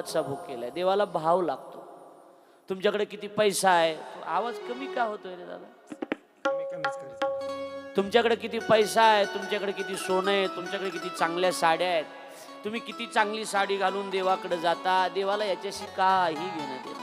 चा भूक केलाय. देवाला भाव लागतो. तुमच्याकडे किती पैसा आहे? आवाज कमी का होतोय रे दादा? तुमच्याकडे किती पैसा आहे? तुमच्याकडे किती सोनं आहे? तुमच्याकडे किती चांगल्या साड्या आहेत? तुम्ही किती चांगली साडी घालून देवाकडे जाता? देवाला याच्याशी काही घेणं देणं.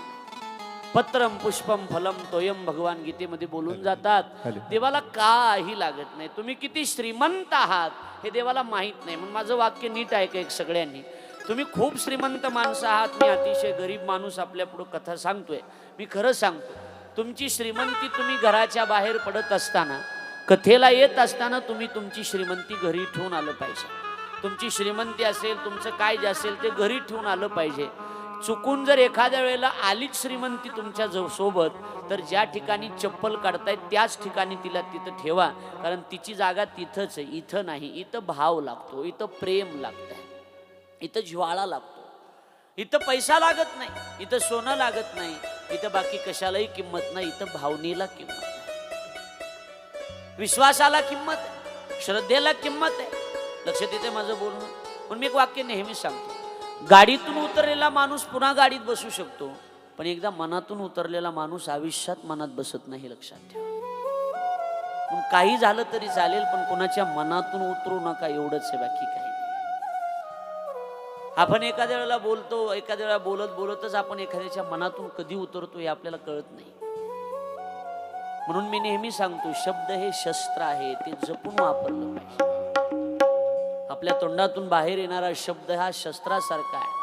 पत्रम पुष्पम फलम तोयम भगवान गीतेमध्ये बोलून जातात. देवाला काही लागत नाही. तुम्ही किती श्रीमंत आहात हे देवाला माहीत नाही. म्हणून माझं वाक्य नीट ऐका एक सगळ्यांनी. तुम्ही खूप श्रीमंत माणसं आहात. मी अतिशय गरीब माणूस आपल्या पुढं कथा सांगतोय. मी खरं सांगतो तुमची श्रीमंती तुम्ही घराच्या बाहेर पडत असताना कथेला येत असताना तुम्ही तुमची श्रीमंती घरी ठेवून आलं पाहिजे. तुमची श्रीमंती असेल तुमचं काय जे असेल ते घरी ठेवून आलं पाहिजे. चुकून जर एखाद्या वेळेला आलीच श्रीमंती तुमच्या जो सोबत तर ज्या ठिकाणी चप्पल काढतायत त्याच ठिकाणी तिला तिथं ठेवा. कारण तिची जागा तिथंच आहे. इथं नाही. इथं भाव लागतो. इथं प्रेम लागतं इथं ज्वाळा लागतो. इथं पैसा लागत नाही इथं सोनं लागत नाही इथं बाकी कशालाही किंमत नाही इथं भावनेला किंमत नाही. विश्वासाला किंमत आहे श्रद्धेला किंमत आहे. लक्षात येते माझं बोलणं? पण मी एक वाक्य नेहमी सांगतो. गाडीतून उतरलेला माणूस पुन्हा गाडीत बसू शकतो पण एकदा मनातून उतरलेला माणूस आयुष्यात मनात बसत नाही लक्षात ठेवा. काही झालं तरी चालेल पण कोणाच्या मनातून उतरू नका एवढंच आहे बाकी काय. आपण एखाद्या वेळेला बोलतो एखाद्या वेळेला बोलत बोलतच आपण एखाद्याच्या मनातून कधी उतरतो हे आपल्याला कळत नाही. म्हणून मी नेहमी सांगतो शब्द हे शस्त्र आहे ते जपून वापरलं पाहिजे. आपल्या तोंडातून बाहेर येणारा शब्द हा शस्त्रासारखा आहे.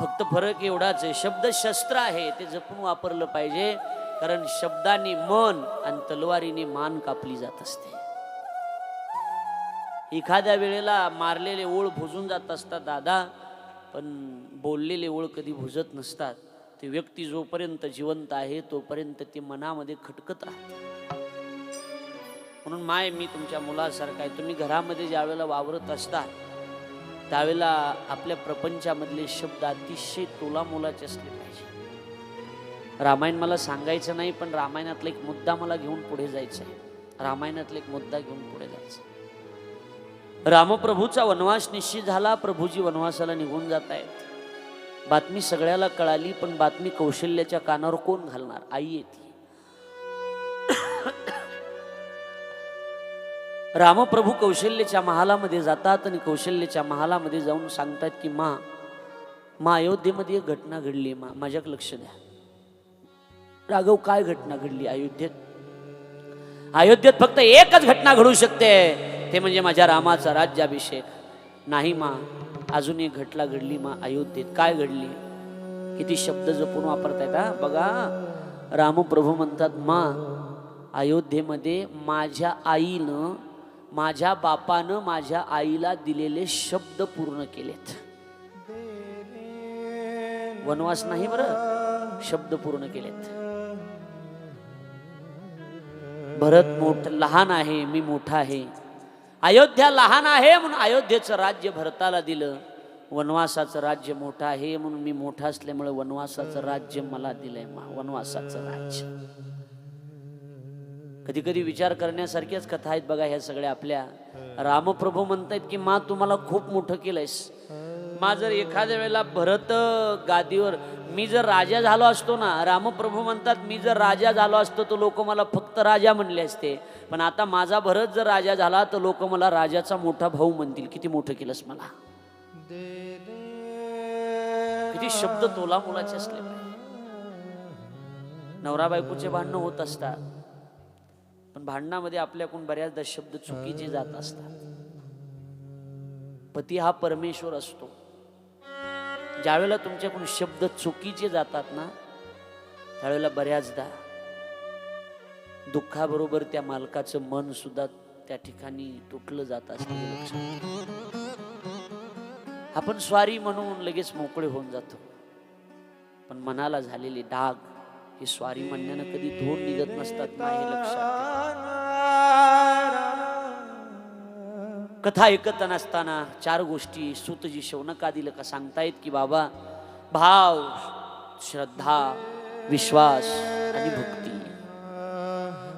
फक्त फरक एवढाच आहे शब्द शस्त्र आहे ते जपून वापरलं पाहिजे कारण शब्दाने मन आणि तलवारीने मान कापली जात असते. एखाद्या वेळेला मारलेले ओळ भुजून जात असतात दादा पण बोललेले ओळ कधी भुजत नसतात. ते व्यक्ती जोपर्यंत जिवंत आहे तोपर्यंत ते मनामध्ये खटकत राहते म्हणून माय मी तुमच्या मुलासारखा आहे. तुम्ही घरामध्ये ज्यावेळेला वावरत असता त्यावेळेला आपल्या प्रपंचामधले शब्द अतिशय तोलामोलाचे असले पाहिजे. रामायण मला सांगायचं नाही पण रामायणातला एक मुद्दा मला घेऊन पुढे जायचा आहे. रामायणातला एक मुद्दा घेऊन पुढे जायचा रामप्रभूचा वनवास निश्चित झाला प्रभूजी वनवासाला निघून जात आहेत. बातमी सगळ्याला कळाली पण बातमी कौशल्याच्या कानावर कोण घालणार? आई येते. रामप्रभू कौशल्याच्या महालामध्ये जातात आणि कौशल्याच्या महालामध्ये जाऊन सांगतात की मा मा अयोध्येमध्ये एक घटना घडली मा माझ्याक लक्ष द्या. राघव काय घटना घडली अयोध्येत? अयोध्येत फक्त एकच घटना घडू शकते. ते म्हणजे माझ्या रामाचा राज्याभिषेक. नाही मा अजून एक घटला घडली मा अयोध्येत. काय घडली? किती शब्द जपून वापरतायत हा? बघा रामप्रभू म्हणतात मा अयोध्येमध्ये माझ्या आईनं माझ्या बापानं माझ्या आईला दिलेले शब्द पूर्ण केलेत. वनवास नाही बरं? शब्द पूर्ण केलेत. भरत मोठ लहान आहे मी मोठा आहे. अयोध्या लहान आहे म्हणून अयोध्येचं राज्य भरताला दिलं. वनवासाचं राज्य मोठं आहे म्हणून मी मोठा असल्यामुळे वनवासाचं राज्य मला दिलंय मा- वनवासाचं राज्य. कधी कधी विचार करण्यासारख्याच कथा आहेत बघा ह्या सगळ्या आपल्या. रामप्रभू म्हणतायत की मा तुम्हाला खूप मोठं केलंयस. मा जर एखाद्या वेळेला भरत गादीवर मी जर राजा झालो असतो ना रामप्रभू म्हणतात मी जर राजा झालो असतो तर लोक मला फक्त राजा म्हणले असते. पण आता माझा भरत जर राजा झाला तर लोक मला राजाचा मोठा भाऊ म्हणतील. किती मोठं केलंस मला? किती शब्द तोला मुलाचे असले नवरा बायकोचे भांडणं होत असतात. पण भांडणामध्ये आपल्याकडून बऱ्याचदा शब्द चुकीचे जात असतात. पती हा परमेश्वर असतो. ज्यावेळेला तुमच्याकडून शब्द चुकीचे जातात ना त्यावेळेला बऱ्याचदा दुःखाबरोबर त्या मालकाचं मन सुद्धा त्या ठिकाणी तुटलं जात असतं आपण स्वारी म्हणून लगेच मोकळे होऊन जातो. पण मनाला झालेले डाग हे स्वारी म्हणण्यानं कधी धूर निघत नसतात नाही लक्षात कथा ऐकत नसताना चार गोष्टी सुतजी शौनकादिल का सांगतायत की बाबा भाव श्रद्धा विश्वास आणि भक्ती.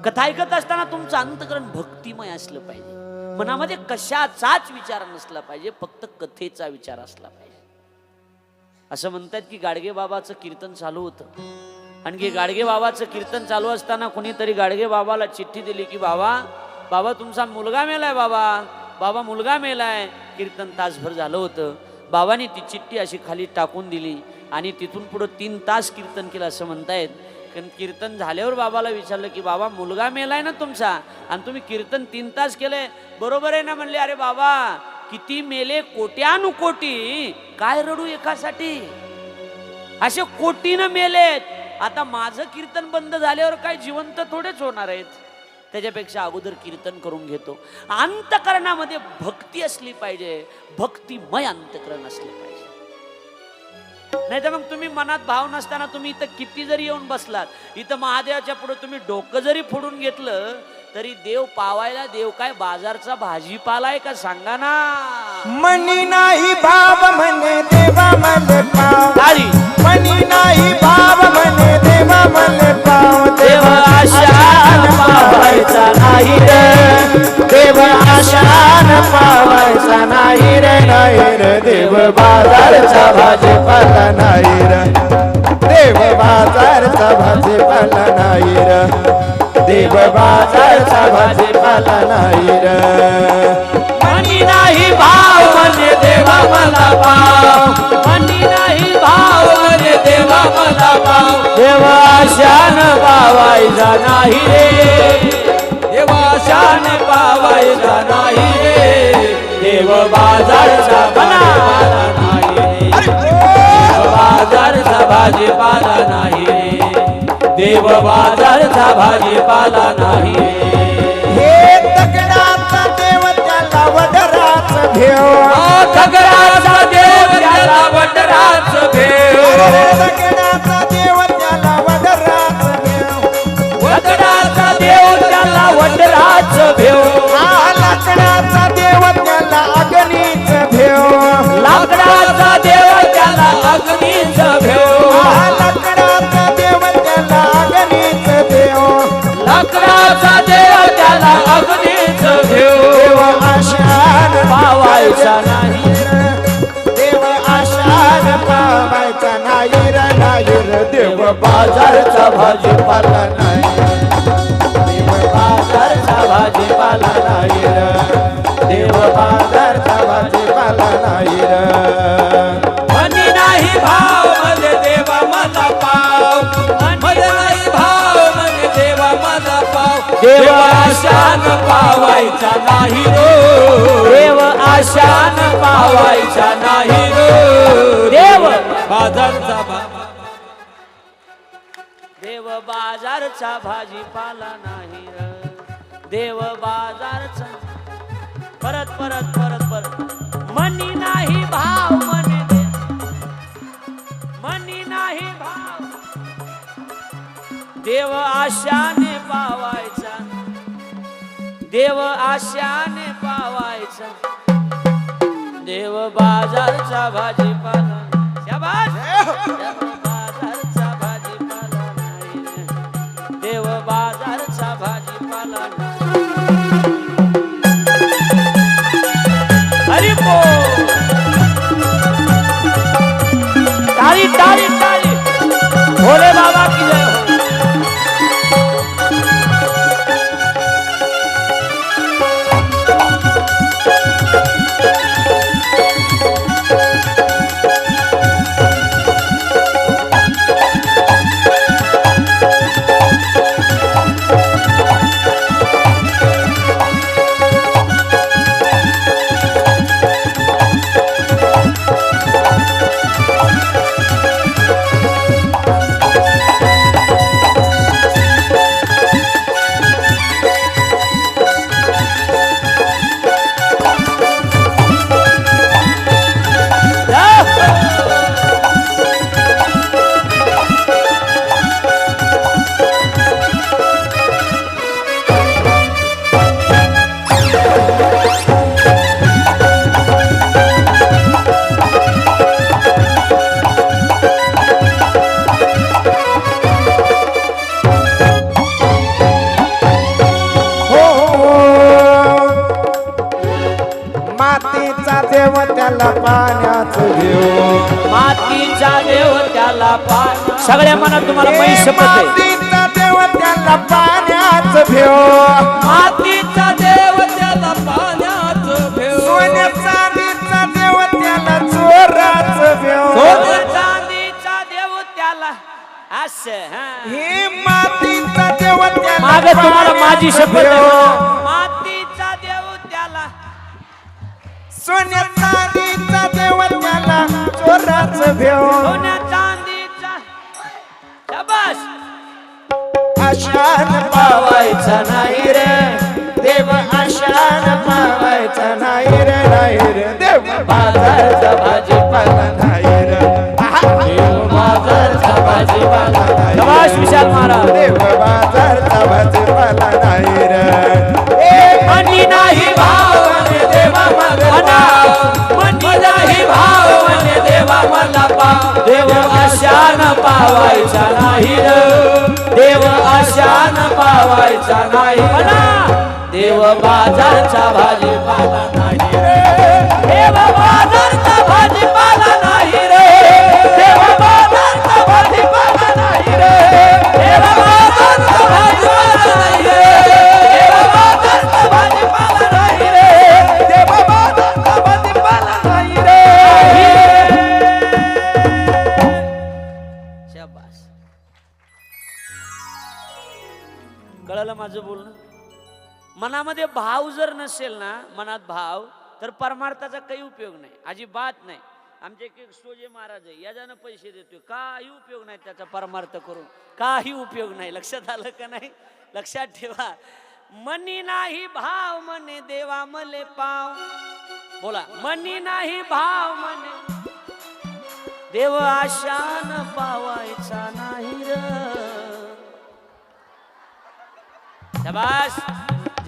कथा ऐकत असताना तुमचं अंतकरण भक्तिमय असलं पाहिजे. मनामध्ये कशाचाच विचार नसला पाहिजे फक्त कथेचा विचार असला पाहिजे. असं म्हणतात की गाडगे बाबाचं कीर्तन चालू होतं. आणखी गाडगे बाबाचं कीर्तन चालू असताना कुणीतरी गाडगे बाबाला चिठ्ठी दिली की बाबा बाबा तुमचा मुलगा मेलाय बाबा. बाबा मुलगा मेलाय कीर्तन तासभर झालं होतं. बाबाने ती चिठ्ठी अशी खाली टाकून दिली आणि तिथून पुढं तीन तास कीर्तन केलं असं म्हणतायत. कारण कीर्तन झाल्यावर बाबाला विचारलं की बाबा मुलगा मेलाय ना तुमचा? आणि तुम्ही कीर्तन तीन तास केलंय? बरोबर आहे ना म्हणले अरे बाबा किती मेले कोट्यानुकोटी. काय रडू एकासाठी? असे कोटीनं मेलेत. आता माझं कीर्तन बंद झाल्यावर काय जिवंत थोडेच होणार आहेत. त्याच्यापेक्षा अगोदर कीर्तन करून घेतो. अंतकरणामध्ये भक्ती असली पाहिजे. भक्तिमय अंतकरण असलं पाहिजे. नाही तर मग तुम्ही मनात भाव नसताना तुम्ही इथं किती जरी येऊन बसलात इथं महादेवाच्या पुढे तुम्ही डोकं जरी फोडून घेतलं तरी देव पावायला देव काय बाजारचा भाजीपाला आहे का सांगा ना. मनी नाही भाव म्हणे देवा मले पाव. मनी नाही भाव म्हणे देवा मले पाव. देव पावायचा नाही रे. देव आशान पावायचा नाही रे नाही रे. देव बाजारचा भाजीपाला नाही रे. देव बाजारचा भाजीपाला नाही रे. देव बाजारचा भाजीपाला नाही रे. मनी नाही भाव म्हणजे देवा मला पाव. मनी नाही भाव म्हणजे देवा मला पाव. देवा शान पावायचा नाही रे. देवा शान पावायचा नाही रे. देव बाजारचा भाजीपाला नाही रे. देव बाजारचा भाजीपाला नाही रे. देव बाजारचा भाजीपाला नाही हे देव त्याला वडराच देव त्याला त्याला अग्नीच भेव लाकडाचा देव त्याला अग्नीच भेव. लाकडाचा देव त्याला अग्नीच भेव. देव आशान पावायचा नाही. देव आशान पावायचा नाही रे नाही रे. देव बाजारचा भाजीपाला नाही. देव बाजारचा भाजीपाला नाही रे. देव बाजारचा देव आशान पावायचा नाही रो. देव आशान पावायचा नाही रो. देव. बाजारचा देव बाजारचा भाजीपाला नाही र. देव बाजारचा परत परत परत परत. मनी नाही भाव मनी दे. मनी नाही भाव. देव आशाने पावायचा देव आशाने पावायचा. देव बाजारचा भाजीपाला. त्याला पाण्याच घेऊ मातीचा देव त्याला पाय सगळ्या मनात तुम्हाला पैसे शपथ आहे मातीचा देव त्याला पाण्याच भेव मातीचा देव त्याला पाण्यात सोन्या चांदीचा देव त्याला चोराच भेव चांदीचा देव त्याला असं हा. हे मातीचा देव त्याला मागे तुम्हाला माझी शपथ आहे. भेव. मातीचा सोन्या चांदीचा देव त्याला चोराच भेव पावायचा नाही देव आशान पावायचा नाही म्हणा देव बाजारचा भाजीपाला नाही देव बाजारचा भाजीपाला भाव जर नसेल ना मनात भाव तर परमार्थाचा काही उपयोग नाही. अजिबात नाही. आमचे एक सोजे महाराज आहे याच्यानं पैसे देतोय काही उपयोग नाही त्याचा परमार्थ करून. काही उपयोग नाही. लक्षात आलं का नाही? लक्षात ठेवा. मनी नाही भाव मने देवा मले पाव. बोला मनी नाही भाव मने देव आशान पावायचा नाही रे.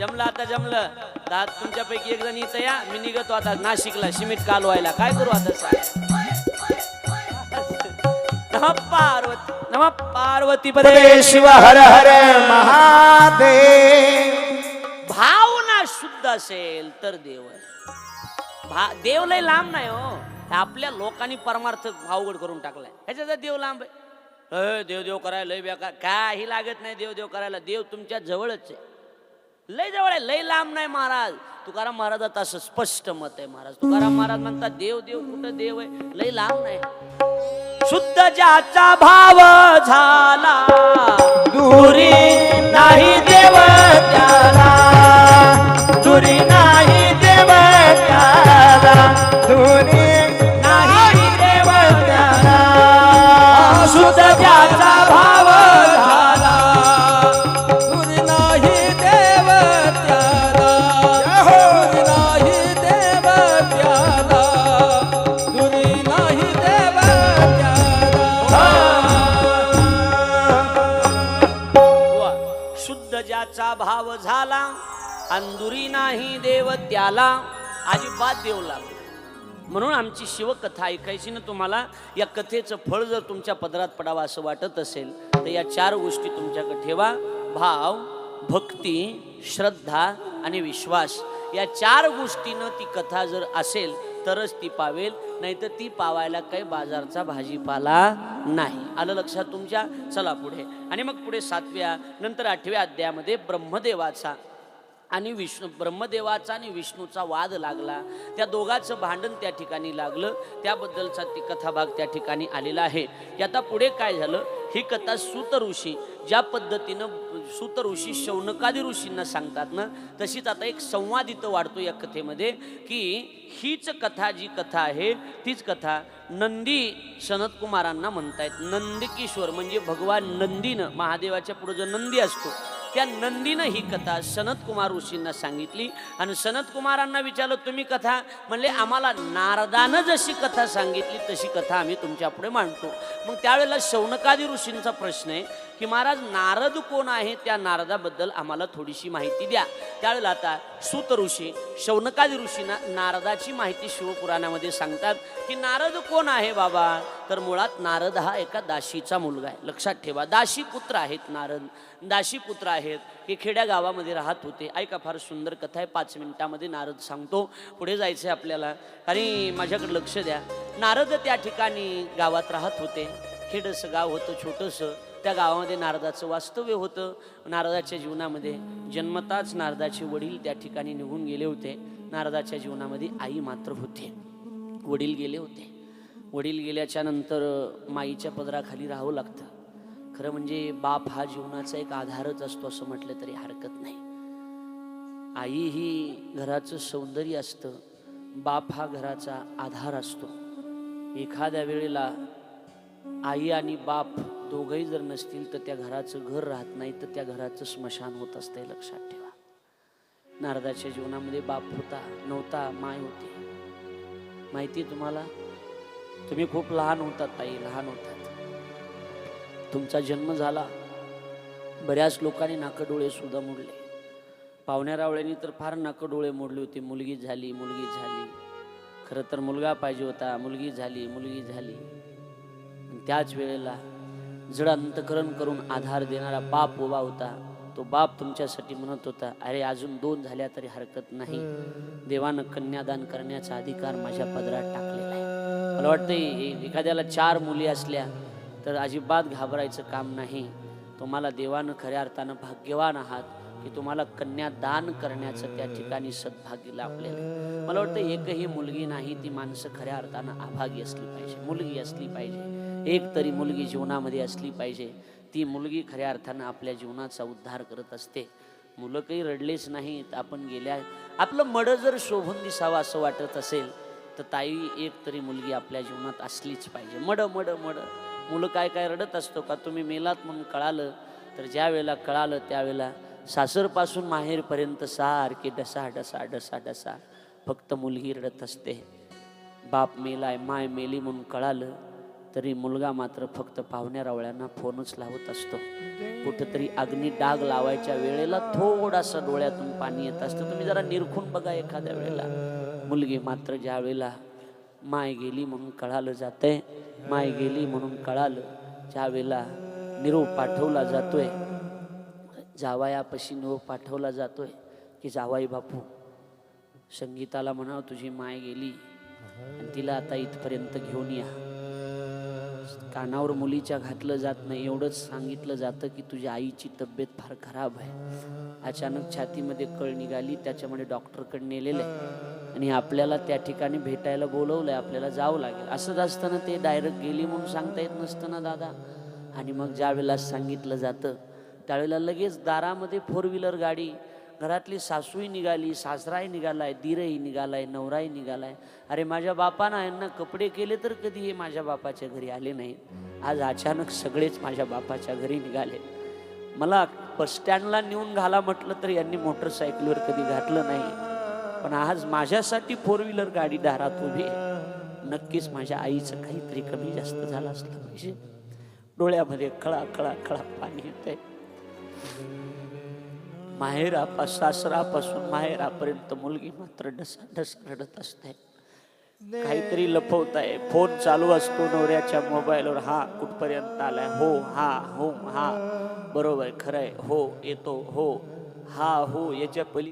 जमलं आता जमलं. दात तुमच्यापैकी एक जण इथं या मी निघतो आता नाशिकला सिमेंट कालवायला. काय करू आता साहेब? नम पार्वती नम पार्वती पदे शिव हर हर महादेव. भावना शुद्ध असेल तर देव. आहे. भा देव लय लांब नाही हो. आपल्या लोकांनी परमार्थ भावगड करून टाकलाय. ह्याच्यात देव लांब आहे. देव देव करायला लय बेकार. काही लागत नाही देव देव करायला. देव तुमच्या जवळच आहे. लय जवळ आहे लय लांब नाही महाराज. तुकाराम महाराजात असं स्पष्ट मत आहे महाराज. तुकाराम महाराज म्हणतात देव देव कुठं देव आहे? लय लांब नाही. शुद्ध ज्याचा भाव झाला दुरी अंदुरी नाही देव त्याला अजिबात देव लागला म्हणून आमची शिवकथा ऐकायची ना तुम्हाला या कथेचं फळ जर तुमच्या पदरात पडावं असं वाटत असेल तर या चार गोष्टी तुमच्याकडे ठेवा. भाव भक्ती श्रद्धा आणि विश्वास या चार गोष्टीनं ती कथा जर असेल तरच ती पावेल नाहीतर ती पावायला काही बाजारचा भाजीपाला नाही. आलं लक्षात तुमच्या? चला पुढे. आणि मग पुढे सातव्या नंतर आठव्या अध्यायामध्ये ब्रह्मदेवाचा आणि विष्णू ब्रह्मदेवाचा आणि विष्णूचा वाद लागला. त्या दोघांचं भांडण त्या ठिकाणी लागलं. त्याबद्दलचा ती कथाभाग त्या ठिकाणी आलेला आहे. की आता पुढे काय झालं? ही कथा सूत ऋषी ज्या पद्धतीनं सूत ऋषी शौनकादी ऋषींना सांगतात ना तशीच आता एक संवाद इथं वाढतो या कथेमध्ये की हीच कथा जी कथा आहे तीच कथा नंदी सनत कुमारांना म्हणतायत. नंदकिशोर म्हणजे भगवान नंदीनं महादेवाच्या पुढे जो नंदी असतो त्या नंदीनं ही कथा सनत कुमार ऋषींना सांगितली. आणि सनत कुमारांना विचारलं तुम्ही कथा? म्हणले आम्हाला नारदानं जशी कथा सांगितली तशी कथा आम्ही तुमच्यापुढे मांडतो. मग त्यावेळेला शौनकादी ऋषींचा प्रश्न आहे की महाराज नारद कोण आहे त्या नारदाबद्दल आम्हाला थोडीशी माहिती द्या. त्यावेळेला आता सुत ऋषी शौनकादी ऋषींना नारदाची माहिती शिवपुराणामध्ये सांगतात की नारद कोण आहे बाबा? तर मुळात नारद हा एका दाशीचा मुलगा आहे. लक्षात ठेवा दाशी पुत्र आहेत नारद. दाशी पुत्र आहेत की खेड्या गावामध्ये राहत होते. ऐका फार सुंदर कथा आहे. पाच मिनिटामध्ये नारद सांगतो. पुढे जायचं आहे आपल्याला. आणि माझ्याकडे लक्ष द्या. नारद त्या ठिकाणी गावात राहत होते. खेडसं गाव होतं छोटंसं. त्या गावामध्ये नारदाचं वास्तव्य होतं. नारदाच्या जीवनामध्ये जन्मताच नारदाचे वडील त्या ठिकाणी निघून गेले होते. नारदाच्या जीवनामध्ये आई मात्र होते. वडील गेले होते. वडील गेल्याच्यानंतर माईच्या पदराखाली राहावं लागतं. खरं म्हणजे बाप हा जीवनाचा एक आधारच असतो असं म्हटलं तरी हरकत नाही. आई ही घराचं सौंदर्य असतं. बाप हा घराचा आधार असतो. एखाद्या वेळेला आई आणि बाप दोघंही जर नसतील तर त्या घराचं घर राहत नाही तर त्या घराचं स्मशान होत असतंय लक्षात ठेवा. नारदाच्या जीवनामध्ये बाप होता नव्हता माय होती. माहिती तुम्हाला? तुम्ही खूप लहान होतात ताई लहान होतात. तुमचा जन्म झाला. बऱ्याच लोकांनी नाकडोळे सुद्धा मोडले. पाहुण्या रावळ्यांनी तर फार नाकडोळे मोडले होते. मुलगी झाली मुलगी झाली. खरं तर मुलगा पाहिजे होता. मुलगी झाली मुलगी झाली. त्याच वेळेला जड अंतकरण करून आधार देणारा बाप उभा होता. तो बाप तुमच्यासाठी म्हणत होता अरे अजून दोन झाल्या तरी हरकत नाही. देवानं कन्यादान करण्याचा अधिकार माझ्या पदरात टाकलेला आहे. मला वाटतं एखाद्याला चार मुली असल्या तर अजिबात घाबरायचं काम नाही. तुम्हाला देवानं खऱ्या अर्थानं भाग्यवान आहात की तुम्हाला कन्यादान करण्याचं त्या ठिकाणी सद्भाग्य लाभलेलं मला वाटतं एकही मुलगी नाही ती माणसं खऱ्या अर्थानं अभागी असली पाहिजे मुलगी असली पाहिजे. एक तरी मुलगी जीवनामध्ये असली पाहिजे. ती मुलगी खऱ्या अर्थानं आपल्या जीवनाचा उद्धार करत असते. मुलं काही रडलेच नाहीत आपण गेल्या. आपलं मडं जर शोभून दिसावं असं वाटत असेल तर ताई एक तरी मुलगी आपल्या जीवनात असलीच पाहिजे. Mud mud mud. मुलं काय काय रडत असतो का? तुम्ही मेलात म्हणून कळालं तर ज्या वेळेला कळालं त्यावेळेला सासरपासून माहेरपर्यंत सारखे डसा डसा डसा डसा. फक्त मुलगी रडत असते. बाप मेलाय माय मेली म्हणून कळालं तरी मुलगा मात्र फक्त पाहुण्या रावळ्यांना फोनच लावत असतो. कुठंतरी अग्नी डाग लावायच्या वेळेला थोडासा डोळ्यातून पाणी येत असतं. तुम्ही जरा निरखून बघा एखाद्या वेळेला. मुलगी मात्र ज्या वेळेला माय गेली म्हणून कळालं जातंय माय गेली म्हणून कळालं. ज्या वेळेला निरोप पाठवला जातोय जावायापाशी निरोप पाठवला जातोय की जावाई बापू संगीताला म्हणाव तुझी माय गेली. आणि तिला आता इथपर्यंत घेऊन या. कानावर मुलीच्या घातलं जात नाही. एवढंच सांगितलं जातं की तुझ्या आईची तब्येत फार खराब आहे. अचानक छातीमध्ये कळ निघाली. त्याच्यामध्ये डॉक्टरकडे नेलेलं आहे. आणि आपल्याला त्या ठिकाणी भेटायला बोलवलंय. आपल्याला जावं लागेल. असंच असताना ते डायरेक्ट गेली म्हणून सांगता येत नसतं ना दादा. आणि मग ज्या वेळेला सांगितलं जातं त्यावेळेला लगेच दारामध्ये फोर व्हीलर गाडी घरातली सासूही निघाली सासराही निघालाय दीरही निघालाय नवराही निघालाय. अरे माझ्या बापानं यांना कपडे केले तर कधी हे माझ्या बापाच्या घरी आले नाही. आज अचानक सगळेच माझ्या बापाच्या घरी निघाले. मला बस स्टँडला नेऊन घाला म्हटलं तर यांनी मोटरसायकलवर कधी घातलं नाही. पण आज माझ्यासाठी फोर व्हीलर गाडी दारात उभी नक्कीच माझ्या आईचं काहीतरी कमी जास्त झालं असलं पाहिजे. डोळ्यामध्ये खळा खळा खळा पाणी आहे माहेरापा सासरापासून माहेरापर्यंत मुलगी मात्र डसा डसा रडत असते काहीतरी लपवताय. फोन चालू असतो नवऱ्याच्या मोबाईलवर. हा कुठपर्यंत आलाय? हो हा हो हा. बरोबर खरंय. हो येतो हो. हा हो याच्या पली